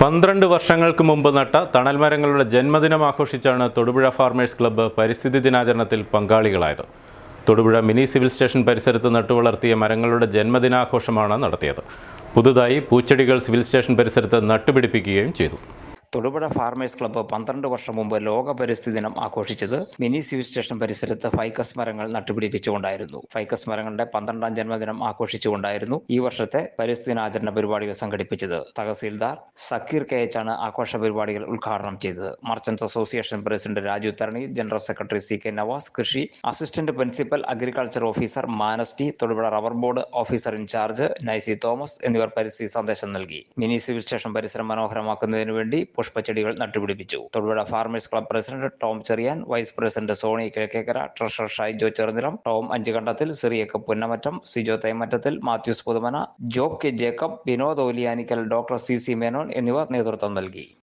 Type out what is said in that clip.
പന്ത്രണ്ട് വർഷങ്ങൾക്ക് മുമ്പ് നട്ട തണൽ മരങ്ങളുടെ ജന്മദിനം ആഘോഷിച്ചാണ് തൊടുപുഴ ഫാർമേഴ്സ് ക്ലബ്ബ് പരിസ്ഥിതി ദിനാചരണത്തിൽ പങ്കാളികളായത്. തൊടുപുഴ മിനി സിവിൽ സ്റ്റേഷൻ പരിസരത്ത് നട്ടുവളർത്തിയ മരങ്ങളുടെ ജന്മദിനാഘോഷമാണ് നടത്തിയത്. പുതുതായി പൂച്ചെടികൾ സിവിൽ സ്റ്റേഷൻ പരിസരത്ത് നട്ടുപിടിപ്പിക്കുകയും ചെയ്തു. തൊടുപുഴ ഫാർമേഴ്സ് ക്ലബ്ബ് പന്ത്രണ്ട് വർഷം മുമ്പ് ലോക പരിസ്ഥിതി ദിനം ആഘോഷിച്ചത് മിനി സിവിൽ സ്റ്റേഷൻ പരിസരത്ത് ഫൈക്കസ് മരങ്ങൾ നട്ടുപിടിപ്പിച്ചുകൊണ്ടായിരുന്നു. ഫൈക്കസ് മരങ്ങളുടെ പന്ത്രണ്ടാം ജന്മദിനം ആഘോഷിച്ചുകൊണ്ടായിരുന്നു ഈ വർഷത്തെ പരിസ്ഥിതി ദിനാചരണ പരിപാടികൾ സംഘടിപ്പിച്ചത്. തഹസീൽദാർ സക്കീർ കെ എച്ച് ആണ് ആഘോഷ പരിപാടികൾ ഉദ്ഘാടനം ചെയ്തത്. Merchants association president Raju Tharani general secretary C K Navas കൃഷി assistant principal agriculture officer Manas T Thodupuzha rubber board officer incharge Naicy Thomas എന്നിവർ പരിസ്ഥിതി സന്ദേശം നൽകി. മിനി സിവിൽ സ്റ്റേഷൻ പരിസരം മനോഹരമാക്കുന്നതിന് വേണ്ടി പുഷ്പച്ചെടികൾ നട്ടുപിടിപ്പിച്ചു. Thodupuzha farmers club president Tom Cherian vice president Soni Kizhakkekara treasurer Shaijo Cherunilam Tom Anchukandathil Cyriac Punnamattam Sijo Thaimattathil Mathews Puthumana Job K. Jacob Vinod Oliyanickal doctor C. C. Menon എന്നിവർ നേതൃത്വം നൽകി.